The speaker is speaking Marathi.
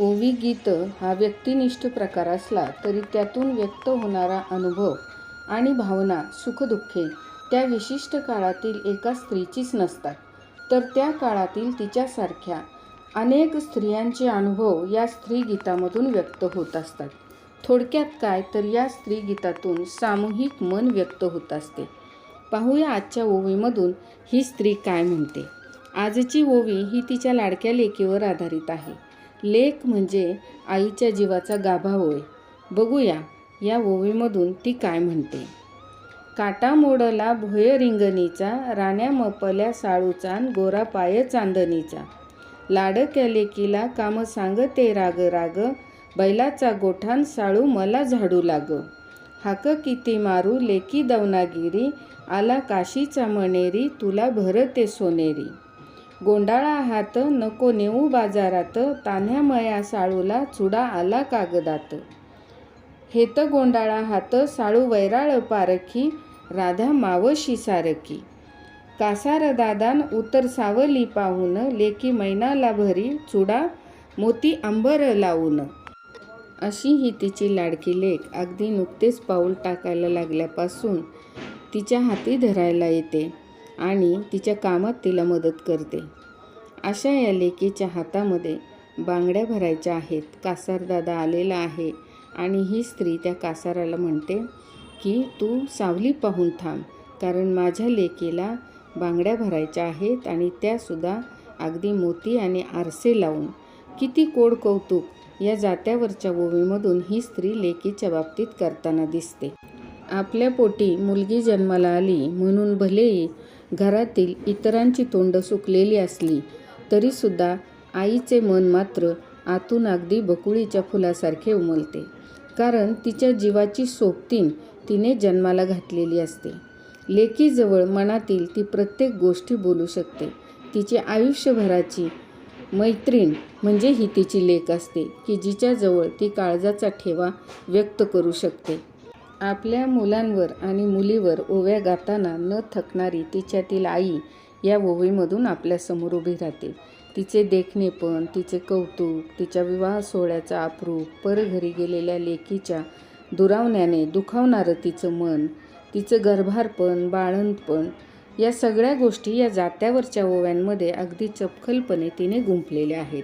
ओवी गीत हा व्यक्तिनिष्ठ प्रकार असला तरी त्यातून व्यक्त होणारा अनुभव आणि भावना सुखदुःखे त्या विशिष्ट काळातील एका स्त्रीचीच नसतात. तर त्या काळातील तिच्यासारख्या अनेक स्त्रियांचे अनुभव या स्त्रीगीतामधून व्यक्त होत असतात. थोडक्यात काय तर या स्त्रीगीतातून सामूहिक मन व्यक्त होत असते. पाहूया आजच्या ओवीमधून ही स्त्री काय म्हणते. आजची ओवी ही तिच्या लाडक्या लेकीवर आधारित आहे. लेक म्हणजे आईच्या जीवाचा गाभा होय. बघूया या ओवीमधून ती काय म्हणते. काटा मोडला भोय रिंगणीचा राण्या मपल्या साळूचा गोरा पाय चांदणीचा. लाडक्या लेकीला काम सांग ते राग राग बैलाचा गोठान साळू मला झाडू लाग. हाक किती मारू लेकी दवनागिरी आला काशीचा मणेरी तुला भरते सोनेरी. गोंडाळा हात नको नेऊ बाजारात तान्ह्या मया साळूला चुडा आला कागदात. हेत गोंडाळा हात साळू वैराळ पारखी राधा मावशी सारखी. कासार दादान उतर सावली पाहून लेकी मैनाला भरी चुडा मोती आंबर लावून. अशी ही तिची लाडकी लेख. अगदी नुकतेच पाऊल टाकायला लागल्यापासून तिच्या हाती धरायला येते. आणि तिच्या कामात तिला मदत करते. अशा या लेकीच्या हातामध्ये बांगड्या भरायच्या आहेत. कासारदादा आलेला आहे आणि ही स्त्री त्या कासाराला म्हणते की तू सावली पाहून थांब कारण माझ्या लेकीला बांगड्या भरायच्या आहेत आणि त्यासुद्धा अगदी मोती आणि आरसे लावून. किती कोड कौतुक या जात्यावरच्या ओवीमधून ही स्त्री लेकीच्या बाबतीत करताना दिसते. आपल्या पोटी मुलगी जन्माला आली म्हणून भलेही घरातील इतरांची तोंड सुकलेली असली तरीसुद्धा आईचे मन मात्र आतून अगदी बकुळीच्या फुलासारखे उमलते. कारण तिच्या जीवाची सोबतीन तिने जन्माला घातलेली असते. लेकीजवळ मनातील ती प्रत्येक गोष्टी बोलू शकते. तिची आयुष्यभराची मैत्रीण म्हणजे ही तिची लेक असते की जिच्याजवळ ती काळजाचा ठेवा व्यक्त करू शकते. आपल्या मुलांवर आणि मुलीवर ओव्या गाताना न थकणारी तिच्यातील आई या ओवीमधून आपल्यासमोर उभी राहते. तिचे देखणेपण तिचे कौतुक तिच्या विवाह सोहळ्याचा आपरूप परघरी गेलेल्या लेकीच्या दुरावण्याने दुखावणारं तिचं मन तिचं गर्भारपण बाळंतपण या सगळ्या गोष्टी या जात्यावरच्या ओव्यांमध्ये अगदी चपखलपणे तिने गुंफलेल्या आहेत.